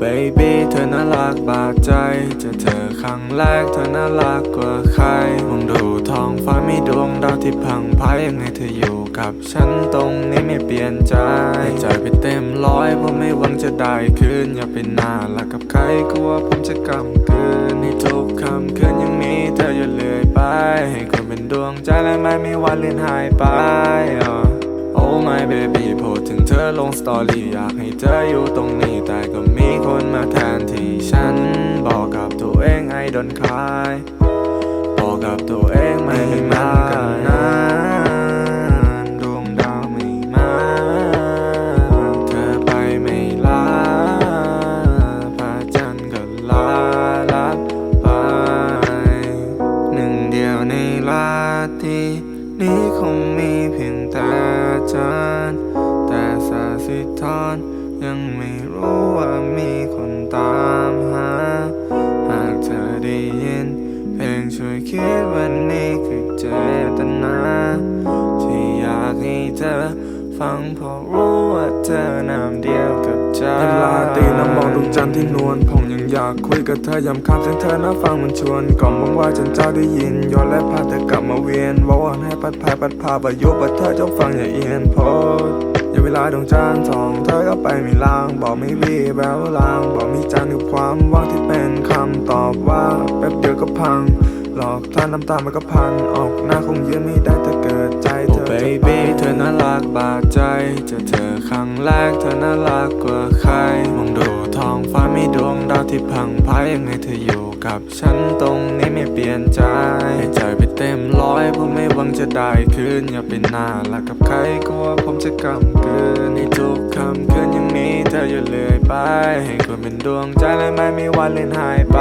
baby เธอน่ารักบาดใจเจอเธอครั้งแรกเธอน่ารักกว่าใครมองดูท้องฟ้ามีดวงดาวที่พังพายยังไงเธออยู่กับฉันตรงนี้ไม่เปลี่ยนใจใจไปเต็มร้อยเพราะไม่หวังจะได้คืนอย่าไปน่ารักกับใครกลัวผมจะกำกืนในทุกคำคืนยังมีเธออยู่เรื่อยไปให้คนเป็นดวงใจและไม่มีวันเลือนหายไป Oh my baby พูดถึงเธอลงสตอรี่อยากให้เธออยู่ตรงนี้ แต่ก็มีคนมาแทนที่ฉัน บอกกับตัวเองไอ้ดนคาย บอกกับตัวเองไม่ให้มันกัน นี้คงมีเพียงแต่ฉันแต่สาสิทอนยังไม่รู้ว่ามีคนตามหา ฟังพราะรู้ว่าเธอน้ำเดียวกับใจเวลาตีน้ำมองดวงจันทร์ที่นวลผมยังอยากคุยกับเธอยามค่ำเสียงเธอน่าฟังมันชวนก่อนมหวังว่าจนเจ้าได้ยินย้อนและพาเธอกลับมาเวียนว่าวันให้ปัดพายปัดพาบายุปัดเธอจงฟังอย่าเอียนพดอย่าเวลาดวงจันทร์ส่องเธอก็ไปไม่ลางบอกไม่วีแววลางบอกมีจานกับความว่างที่เป็นคำตอบว่าแป๊บเดียวก็พังหลอกท่าน้ำตามันก็พันออกหน้าคงยืนไม่ได้ถ้าเกิดใจเธอจะ น่ารักบาดใจจอเธอครั้งแรกเธอน่ารักกว่าใคร มองดูท้องฟ้ามีดวงดาวที่พังพายยังไงเธออยู่กับฉันตรงนี้ไม่เปลี่ยนใจให้ใจไปเต็มร้อยเพราะไม่หวังจะได้คืนอย่าไปน่ารักกับใครกลัวผมจะกำกืนในทุกคำคืนยังมีเธออยู่เรื่อยไปให้คนเป็นดวงใจและไม่มีวันเลือนหายไป